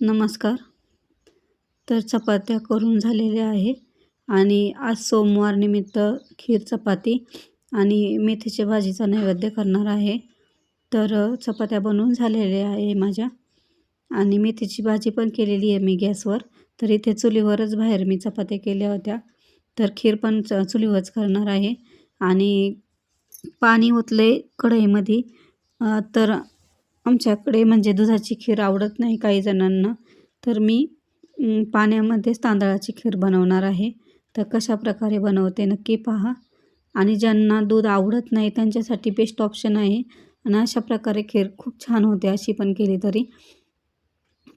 नमस्कार. तर चपात्या करून झालेल्या आहे आणि आज सोमवार निमित्त खीर चपाती आणि मेथीच्या भाजीचा नैवेद्य करणार आहे. तर चपात्या बनवून झालेल्या आहे माझ्या आणि मेथीची भाजी पण केलेली आहे मी गॅसवर. तर इथे चुलीवरच बाहेर मी चपात्या केल्या होत्या. तर खीर पण च चुलीवरच करणार आहे आणि पाणी ओतले कढईमध्ये. तर आमच्याकडे म्हणजे दुधाची खीर आवडत नाही काही जणांना. तर मी पाण्यामध्येच तांदळाची खीर बनवणार आहे. तर कशा प्रकारे बनवते नक्की पहा. आणि ज्यांना दूध आवडत नाही त्यांच्यासाठी बेस्ट ऑप्शन आहे. आणि अशा प्रकारे खीर खूप छान होते अशी पण केली तरी.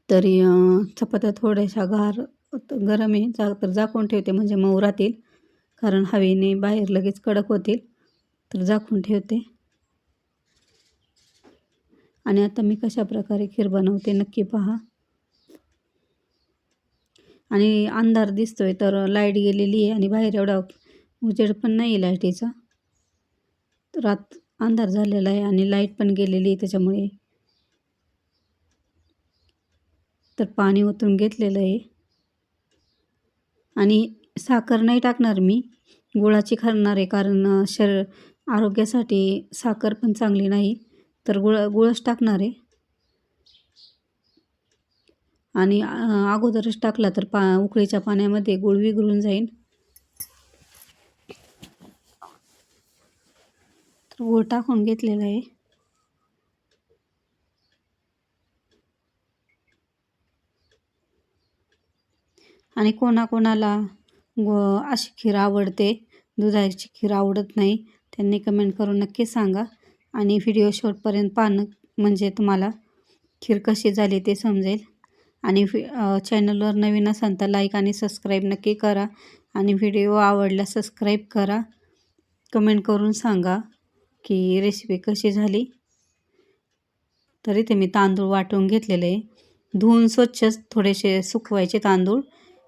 तरी चपात्या थोड्याशा गार गरम आहे. जा तर झाकून ठेवते म्हणजे मऊ राहतील. कारण हवेने बाहेर लगेच कडक होतील. तर झाकून ठेवते. आणि आता मी कशा प्रकारे खीर बनवते नक्की पहा. आणि अंधार दिसतोय तर लाइट गेलेली आहे आणि बाहेर एवढा उजेड पण नाही आहे लाईटीचा. रात अंधार झालेला आहे आणि लाइट पण गेलेली आहे त्याच्यामुळे. तर पाणी ओतून घेतलेलं आहे. आणि साखर नाही टाकणार मी. गुळाची खाणार आहे कारण शरीर आरोग्यासाठी साखर पण चांगली नाही. तर गुळ गुळच टाकणार आहे. आणि अगोदरच टाकला तर पा उकळीच्या पाण्यामध्ये गुळ विघळून जाईल. तर गुळ टाकून घेतलेला आहे. आणि कोणाकोणाला अशी खीर आवडते दुधाची खीर आवडत नाही त्यांनी कमेंट करून नक्की सांगा. आणि व्हिडिओ शॉर्टपर्यंत पाहणं म्हणजे तुम्हाला खीर कशी झाली ते समजेल. आणि चॅनलवर नवीन असाल तर लाईक आणि सबस्क्राईब नक्की करा. आणि व्हिडिओ आवडला सबस्क्राईब करा. कमेंट करून सांगा की रेसिपी कशी झाली. तरी ते मी तांदूळ वाटून घेतलेले आहे. धुवून स्वच्छ थोडेसे सुकवायचे तांदूळ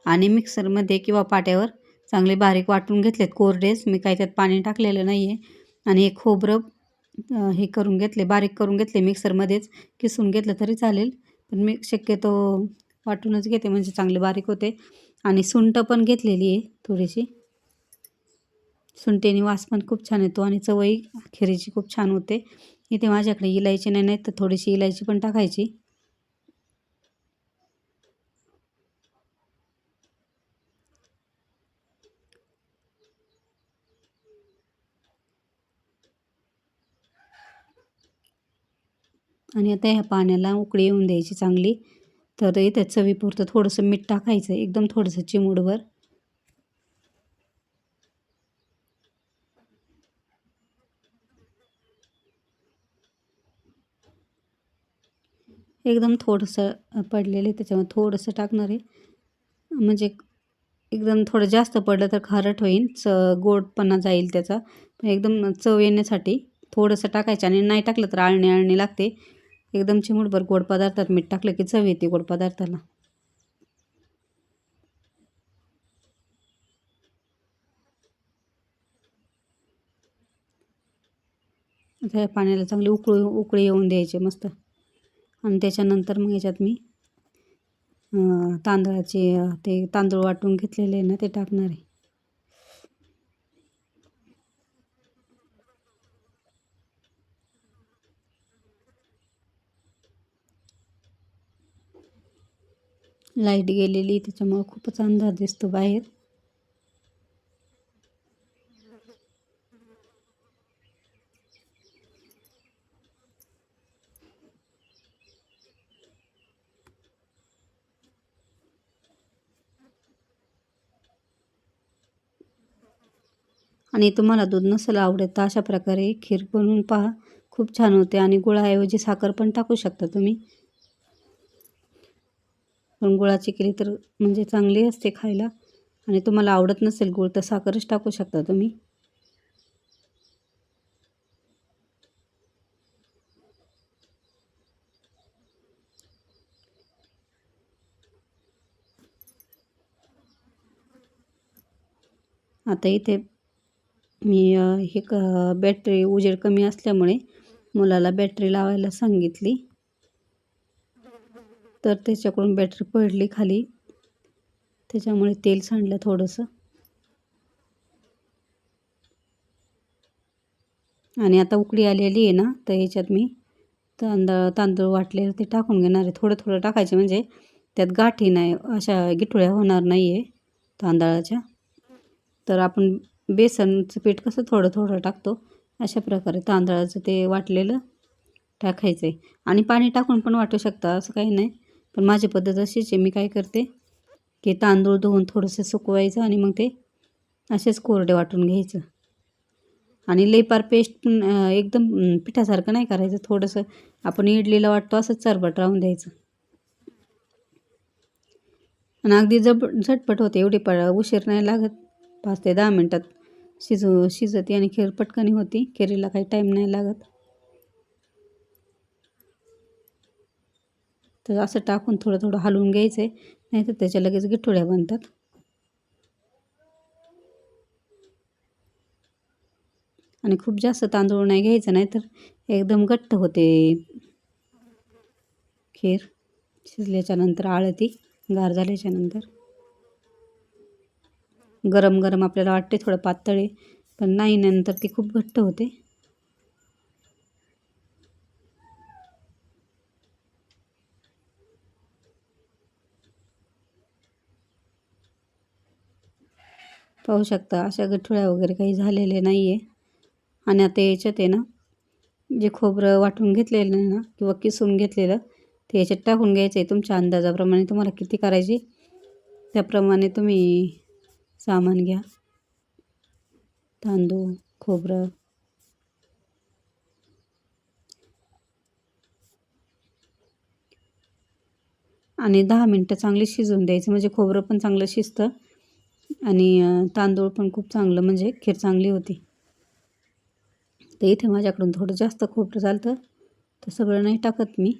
आणि मिक्सरमध्ये किंवा पाट्यावर चांगले बारीक वाटून घेतलेत कोरडेच मी काही त्यात पाणी टाकलेलं नाही आहे आणि एक खोबरं हे करून घेतले बारीक करून घेतले मिक्सरमध्येच. किसून घेतलं तरी चालेल पण मी शक्यतो वाटूनच घेते म्हणजे चांगले बारीक होते. आणि सुंट पण घेतलेली आहे थोडीशी. सुंठेने वास पण खूप छान येतो आणि चवई खिरीची खूप छान होते. इथे माझ्याकडे इलायची नाही नाही तर थोडीशी इलायची पण टाकायची. आणि आता ह्या पाण्याला उकळी येऊन द्यायची चांगली. तर इथे चवीपुरतं थोडंसं मीठ टाकायचं एकदम थोडंसं चिमूडभर एकदम थोडंसं पडलेलं आहे त्याच्यामध्ये थोडंसं टाकणार आहे. म्हणजे एकदम थोडं जास्त पडलं तर खारट होईल च गोडपणा जाईल त्याचा. एकदम चव येण्यासाठी थोडंसं टाकायचं आणि नाही टाकलं तर आळणी आळणी लागते. एकदम चिमूटभर गोड पदार्थात मीठ टाकलं की चव येते गोड पदार्थाला. त्या पाण्याला चांगली उकळी उकळी येऊन द्यायचे मस्त. आणि त्याच्यानंतर मग याच्यात मी तांदळाचे ते तांदूळ वाटून घेतलेले ना ते टाकणार आहे. लाइट गेलेली त्याच्यामुळं खूपच अंधार दिसतो बाहेर. आणि तुम्हाला दूध नसेल आवडत तर अशा प्रकारे खीर बनवून पहा. खूप छान होते आणि गुळाऐवजी साखर पण टाकू शकता तुम्ही. पण गुळाची केली तर म्हणजे चांगली असते खायला. आणि तुम्हाला आवडत नसेल गुळ तर साखरच टाकू शकता तुम्ही. आता इथे मी हे क बॅटरी उजेड कमी असल्यामुळे मुलाला बॅटरी लावायला सांगितली. तर त्याच्याकडून बॅटरी पडली खाली. त्याच्यामुळे तेल सांडलं थोडंसं. आणि आता उकळी आलेली आहे ना तर ह्याच्यात मी तांदळ तांदूळ वाटलेलं ते टाकून घेणार आहे. थोडं थोडं टाकायचे म्हणजे त्यात गाठी नाही अशा गिठुळ्या होणार नाही आहे तांदळाच्या. तर आपण बेसनचं पीठ कसं थोडं थोडं टाकतो अशा प्रकारे तांदळाचं ते वाटलेलं टाकायचं आहे आणि पाणी टाकून पण वाटू शकता असं काही नाही. पण माझी पद्धत अशीच आहे मी काय करते की तांदूळ धुवून थोडंसं सुकवायचं आणि मग ते असेच कोरडे वाटून घ्यायचं. आणि लेपार पेस्ट पण एकदम पिठासारखं नाही करायचं थोडंसं आपण इडलीला वाटतो असंच चरबट राहून द्यायचं. आणि अगदी जब झटपट होते एवढी प उशीर नाही लागत. पाच ते दहा मिनटात शिजू शिजते आणि खीर पटकनी होती खिरीला काही टाईम नाही लागत. तर असं टाकून थोडं थोडं हलवून घ्यायचं आहे नाही तर त्याच्या लगेच गिठोळ्या बनतात. आणि खूप जास्त तांदूळ नाही घ्यायचं नाही तर एकदम घट्ट होते. खीर शिजल्याच्यानंतर आळती गार झाल्याच्यानंतर गरम गरम आपल्याला वाटते थोडं पातळ आहे पण नाही नंतर ती खूप घट्ट होते. पाहू शकता अशा गठुळ्या वगैरे काही झालेले नाही आहे आणि आता याच्यात आहे ना जे खोबरं वाटून घेतलेलं आहे ना किंवा किसून घेतलेलं ते याच्यात टाकून घ्यायचं आहे. तुमच्या अंदाजाप्रमाणे तुम्हाला किती करायची त्याप्रमाणे तुम्ही सामान घ्या. तांदूळ खोबरं. आणि दहा मिनटं चांगली शिजवून द्यायचं म्हणजे खोबरं पण चांगलं शिजतं. आणि तांदूळ पण खूप चांगलं म्हणजे खीर चांगली होती. तर इथे माझ्याकडून थोडं जास्त खोबरं झालं तर सगळं नाही टाकत मी.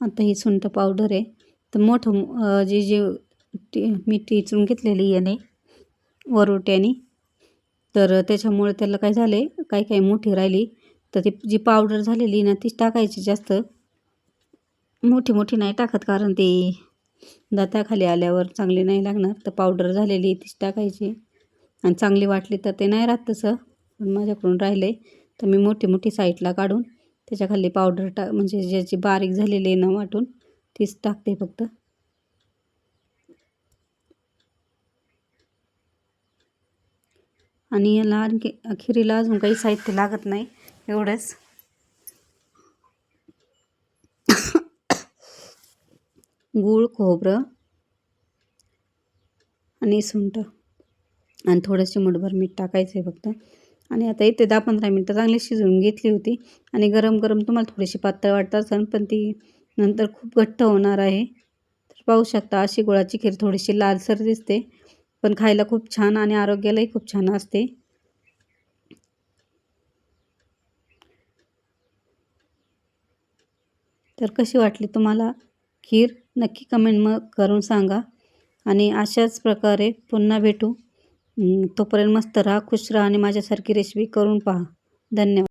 आता ही सुंठ पावडर आहे. तर मोठं जे जे मी टिचून घेतलेली याने वरोट्याने. तर त्याच्यामुळे त्याला काय झाले काही काही मोठी राहिली. तर ती जी पावडर झालेली ना तीच टाकायची जास्त. मोठी मोठी नाही टाकत कारण ती दाताखाली आल्यावर चांगली नाही लागणार. तर पावडर झालेली तीच टाकायची. आणि चांगली वाटली तर ते नाही राहत तसं पण माझ्याकडून राहिले. तर मी मोठी मोठी साईडला काढून त्याच्याखाली पावडर टा म्हणजे ज्याची बारीक झालेली आहे ना वाटून तीच टाकते फक्त. आणि याला आणखी खिरीला अजून काही साहित्य लागत नाही एवढंच. गूळ खोबरं आणि सुंठ. आणि थोडंसे मुठभर मीठ टाकायचं आहे फक्त. आणि आता इथे दहा पंधरा मिनटं चांगली शिजवून घेतली होती. आणि गरम गरम तुम्हाला थोडीशी पातळ वाटत असेल पण ती नंतर खूप घट्ट होणार आहे. तर पाहू शकता अशी गुळाची खीर थोडीशी लालसर दिसते. पण खायला खूप छान आणि आरोग्यालाही खूप छान असते. तर कशी वाटली तुम्हाला खीर? नक्की कमेंट मग करून सांगा. आणि अशाच प्रकारे पुन्हा भेटू. तोपर्यंत मस्त राहा खुश राहा आणि माझ्यासारखी रेसिपी करून पहा. धन्यवाद.